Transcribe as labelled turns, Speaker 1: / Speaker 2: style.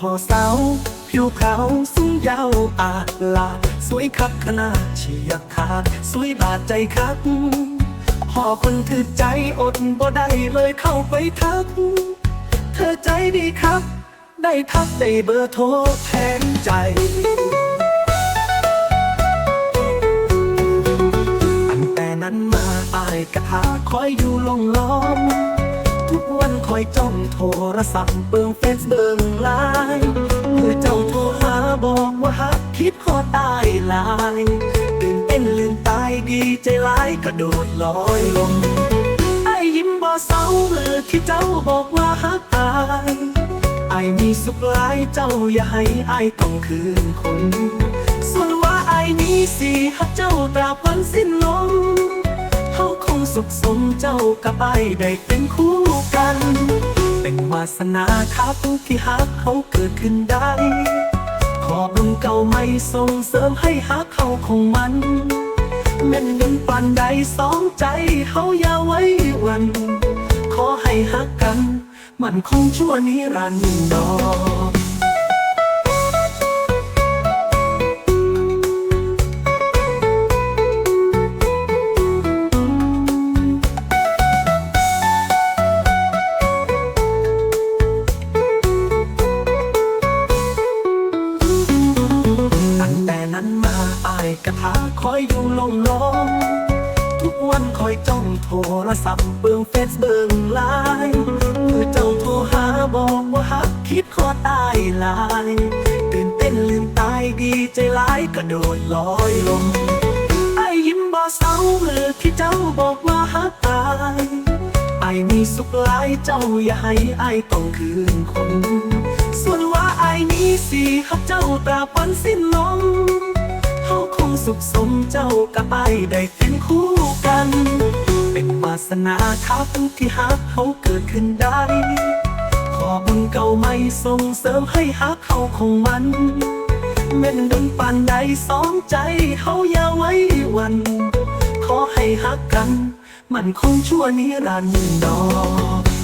Speaker 1: พอสาวผิวขาวสูงยาวอาลา สวยคักขนาดเฉียบขาดสวยบาดใจคักพอคนถือใจอดบ่ได้เลยเข้าไปทัก เธอใจดีครับ ได้ทักได้เบอร์โทรแทนใจตั้งแต่นั้นมาอายกะหาคอยอยู่ลงล้อม ทุกวันคอยจ้องโทรศัพท์เบิ่งเฟซเบิ่งไลน์เมื่อเจ้าโทรหาบอกว่าฮักคิดขอตายลายตื่นเต้นลืมตายดีใจหลายกระโดดลอยลงไอ้ยิ้มบ่เศร้าเมื่อที่เจ้าบอกว่าฮักอายไอ้มีสุขหลายเจ้าอย่าให้ไอ้ต้องคืนคนส่วนว่าไอ้นี้สิฮักเจ้าตราบวันสิ้นลม สุขสมเจ้ากับไอ้ได้เป็นคู่กัน เป็นวาสนาครับที่ฮักเขาเกิดขึ้นได้ ขอบุญเก่าไม่ส่งเสริมให้ฮักเขาคงมันแม่นเงินปานใดสองใจเขาอย่าไว้วัน ขอให้ฮักกัน มันคงชั่วนิรันดร์ อายกะทาคอยอยู่ลงล้มทุกวันคอยจ้องโทรศัพท์เบิ่งเฟซเบิ่งไลน์เมื่อเจ้าโทรหาบอกว่าฮักคิดขอตายลายตื่นเต้นลืมตายดีใจหลายกระโดดลอยลงไอ้ยิ้มบ่เศร้าเมื่อที่เจ้าบอกว่าฮักตายไอ้มีสุขหลายเจ้าอย่าให้ไอ้ต้องคืนคนส่วนว่าไอ้นี้สิฮักเจ้าตราบวันสิ้นลมเขาค สุขสมเจ้ากับไอ้ได้เป็นคู่กัน เป็นวาสนาครับที่ฮักเขาเกิดขึ้นได้ ขอบุญเก่าไม่ส่งเสริมให้ฮักเขาคงมันแม่นดนปานใดสองใจเขาอย่าไว้วัน ขอให้ฮักกัน มันคงชั่วนิรันดร